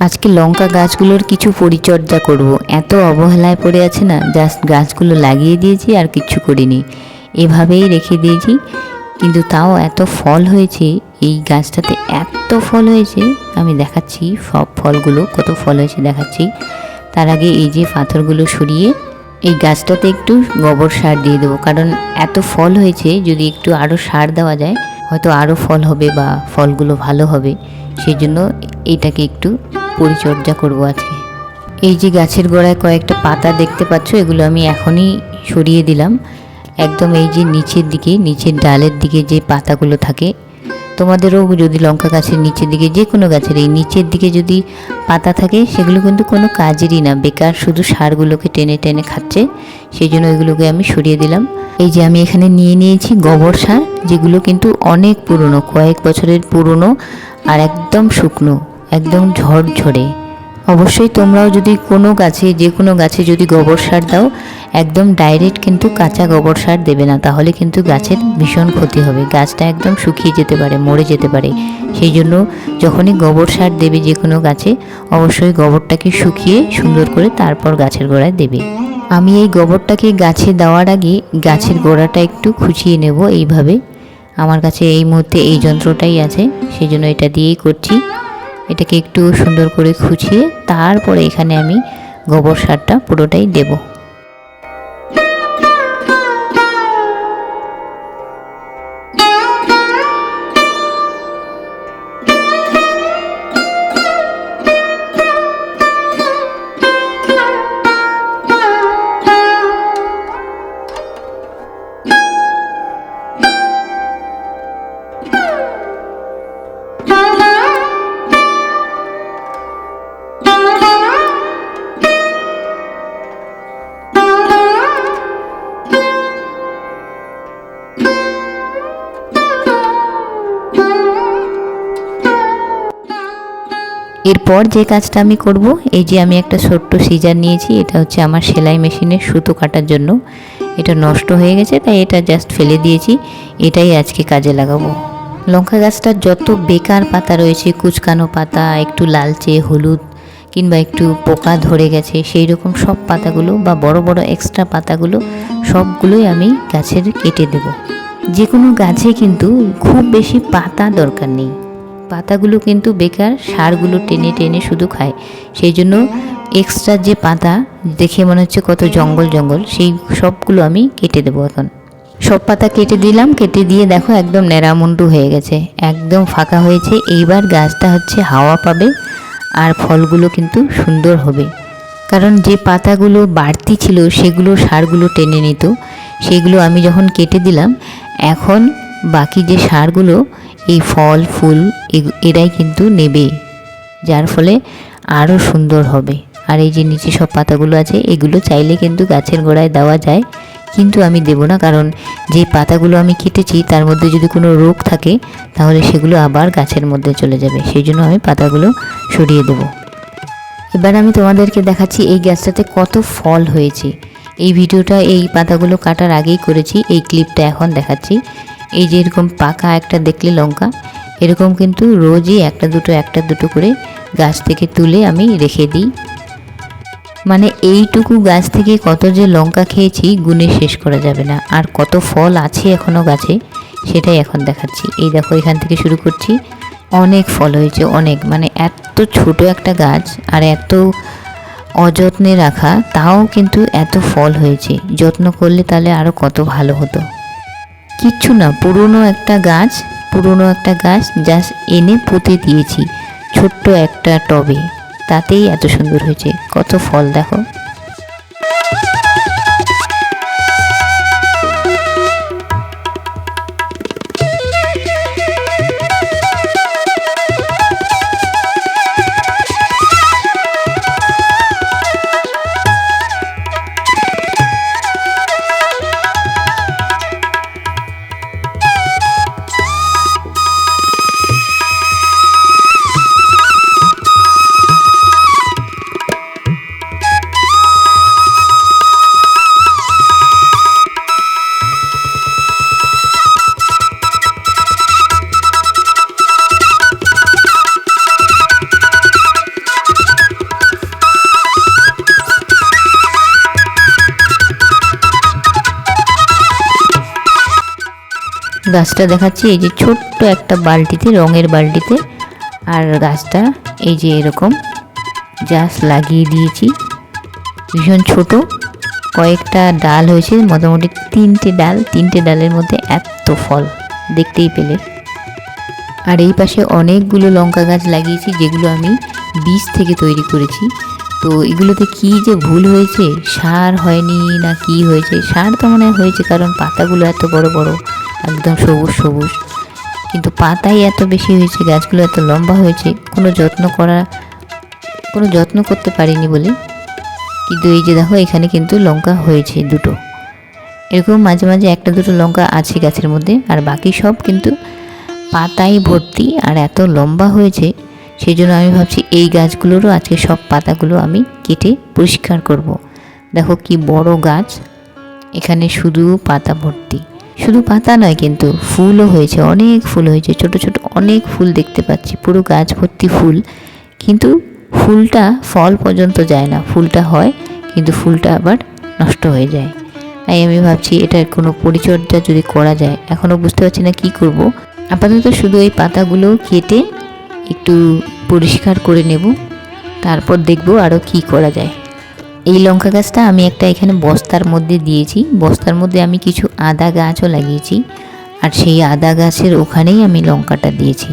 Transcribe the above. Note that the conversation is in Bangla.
আজকে লঙ্কা গাছগুলোর কিছু পরিচর্যা করব। এত অবহেলায় পড়ে আছে না? জাস্ট গাছগুলো লাগিয়ে দিয়েছি আর কিচ্ছু করিনি। এভাবেই রেখে দিয়েছি। কিন্তু তাও এত ফল হয়েছে, এই গাছটাতে এত ফল হয়েছে, আমি দেখাচ্ছি সব ফলগুলো, কত ফল হয়েছে দেখাচ্ছি। তার আগে এই যে পাথরগুলো সরিয়ে এই গাছটাতে একটু গোবর সার দিয়ে দেবো। কারণ এত ফল হয়েছে, যদি একটু আরও সার দেওয়া যায়, হয়তো আরও ফল হবে বা ফলগুলো ভালো হবে। সেই জন্য এইটাকে একটু পরিচর্যা করব আজকে। এই যে গাছের গোড়ায় কয়েকটা পাতা দেখতে পাচ্ছ, এগুলো আমি এখনই সরিয়ে দিলাম। একদম এই যে নিচের দিকে, নিচের ডালের দিকে যে পাতাগুলো থাকে, তোমাদেরও যদি লঙ্কা গাছের নিচের দিকে, যে কোনো গাছের এই নিচের দিকে যদি পাতা থাকে, সেগুলো কিন্তু কোনো কাজেরই না। বেকার শুধু সারগুলোকে টেনে টেনে খাচ্ছে, সেই জন্য ওইগুলোকে আমি সরিয়ে দিলাম। এই যে আমি এখানে নিয়ে নিয়েছি গোবর সার, যেগুলো কিন্তু অনেক পুরনো, কয়েক বছরের পুরনো আর একদম শুকনো। একদম ঝরঝরে অবশ্যই তোমরাও যদি কোনো গাছে, যে কোনো গাছে যদি গোবর সার দাও, একদম ডাইরেক্ট কিন্তু কাঁচা গোবর সার দেবে না। তাহলে কিন্তু গাছের ভীষণ ক্ষতি হবে। গাছটা একদম শুকিয়ে যেতে পারে, মরে যেতে পারে। সেই জন্য যখনই গোবর সার দেবে যে কোনো গাছে, অবশ্যই গোবরটাকে শুকিয়ে সুন্দর করে তারপর গাছের গোড়ায় দেবে। আমি এই গোবরটাকে গাছে দেওয়ার আগে গাছের গোড়াটা একটু খুঁচিয়ে নেব এইভাবে। আমার কাছে এই মুহূর্তে এই যন্ত্রটাই আছে। সেই জন্য এটা দিয়েই করছি। এটাকে একটু সুন্দর করে খুঁচিয়ে তারপরে এখানে আমি গোবর সারটা পুরোটাই দেব। এরপর যে কাজটা আমি করব, এই যে আমি একটা ছোট্ট সিজার নিয়েছি, এটা হচ্ছে আমার সেলাই মেশিনের সুতো কাটার জন্য। এটা নষ্ট হয়ে গেছে, তাই এটা জাস্ট ফেলে দিয়েছি। এটাই আজকে কাজে লাগাবো। লঙ্কা গাছটার যত বেকার পাতা রয়েছে, কুচকানো পাতা, একটু লালচে, হলুদ, কিংবা একটু পোকা ধরে গেছে সেই রকম সব পাতাগুলো বা বড় বড় এক্সট্রা পাতাগুলো, সবগুলোই আমি গাছের কেটে দেব। যে কোনো গাছে কিন্তু খুব বেশি পাতা দরকার নেই। পাতাগুলো কিন্তু বেকার, সারগুলো টেনে টেনে শুধু খায়। সেই জন্য এক্সট্রা যে পাতা, দেখে মনে হচ্ছে কত জঙ্গল জঙ্গল, সেই সবগুলো আমি কেটে দেবো এখন। সব পাতা কেটে দিলাম, কেটে দিয়ে দেখো একদম ন্যাড়ামুন্ডু হয়ে গেছে। একদম ফাঁকা হয়েছে। এইবার গাছটা হচ্ছে হাওয়া পাবে আর ফলগুলো কিন্তু সুন্দর হবে। কারণ যে পাতাগুলো বাড়তি ছিল, সেগুলো সারগুলো টেনে নিত। সেগুলো আমি যখন কেটে দিলাম, এখন বাকি যে সারগুলো এই ফল, ফুল এরাই কিন্তু নেবে। যার ফলে আরও সুন্দর হবে। আর এই যে নিচে সব পাতাগুলো আছে, এগুলো চাইলে কিন্তু গাছের গোড়ায় দেওয়া যায়। কিন্তু আমি দেবো না, কারণ যে পাতাগুলো আমি কেটেছি, তার মধ্যে যদি কোনো রোগ থাকে, তাহলে সেগুলো আবার গাছের মধ্যে চলে যাবে। সেই জন্য আমি পাতাগুলো সরিয়ে দেবো। এবার আমি তোমাদেরকে দেখাচ্ছি এই গাছটাতে কত ফল হয়েছে। এই ভিডিওটা এই পাতাগুলো কাটার আগেই করেছি, এই ক্লিপটা এখন দেখাচ্ছি। এই যে এরকম পাকা একটা দেখলে লঙ্কা, এরকম কিন্তু রোজই একটা দুটো একটা দুটো করে গাছ থেকে তুলে আমি রেখে দিই। মানে এইটুকু গাছ থেকে কত যে লঙ্কা খেয়েছি গুণে শেষ করা যাবে না। আর কত ফল আছে এখনও গাছে, সেটাই এখন দেখাচ্ছি। এই দেখো, এখান থেকে শুরু করছি। অনেক ফল হয়েছে, অনেক। মানে এত ছোট একটা গাছ আর এত অযত্নে রাখা, তাও কিন্তু এত ফল হয়েছে। যত্ন করলে তাহলে আরও কত ভালো হতো। কিচ্ছু না, পুরনো একটা গাছ, পুরনো একটা গাছ জাস্ট এনে পুঁতে দিয়েছি, ছোট্ট একটা টবে। তাতেই এত সুন্দর হয়েছে, কত ফল দেখো। গাছটা দেখাচ্ছি, এই যে ছোট্ট একটা বালতিতে, রঙের বালতিতে। আর গাছটা এই যে এরকম জাস্ট লাগিয়ে দিয়েছি। ভীষণ ছোট, কয়েকটা ডাল হয়েছে, মোটামুটি তিনটে ডাল, তিনটে ডালের মধ্যে এত ফল, দেখতেই পেলে। আর এই পাশে অনেকগুলো লঙ্কা গাছ লাগিয়েছি, যেগুলো আমি বীজ থেকে তৈরি করেছি। তো এগুলোতে কি যে ভুল হয়েছে, সার হয়নি না কি হয়েছে, সার তো মনে হয় হয়েছে, কারণ পাতাগুলো এত বড় বড়। একদম সবুজ সবুজ। কিন্তু পাতাই এত বেশি হয়েছে, গাছগুলো এত লম্বা হয়েছে, কোনো যত্ন করা, কোনো যত্ন করতে পারিনি বলে। কিন্তু এই যে দেখো, এখানে কিন্তু লঙ্কা হয়েছে দুটো। এরকম মাঝে মাঝে একটা দুটো লঙ্কা আছে গাছের মধ্যে, আর বাকি সব কিন্তু পাতাই ভর্তি আর এত লম্বা হয়েছে সেই জন্য আমি ভাবছি এই গাছগুলোরও আজকে সব পাতাগুলো আমি কেটে পরিষ্কার করব। দেখো কি বড় গাছ, এখানে শুধু পাতা ভর্তি। শুধু পাতা নয় কিন্তু ফুলও হয়েছে, অনেক ফুল হয়েছে, ছোট ছোট অনেক ফুল দেখতে পাচ্ছি, পুরো গাছ ভর্তি ফুল। কিন্তু ফুলটা ফল পর্যন্ত যায় না, ফুলটা হয়, কিন্তু ফুলটা আবার নষ্ট হয়ে যায়। তাই আমি ভাবছি এটার কোনো পরিচর্যা যদি করা যায় এখনও বুঝতে পারছি না কি করব। আপাতত শুধু এই পাতাগুলো কেটে একটু পরিষ্কার করে নেব, তারপর দেখব আরও কি করা যায়। এই লঙ্কা গাছটা আমি একটা এখানে বস্তার মধ্যে দিয়েছি। বস্তার মধ্যে আমি কিছু আদা গাছও লাগিয়েছি। আর সেই আদা গাছের ওখানেই আমি লঙ্কাটা দিয়েছি।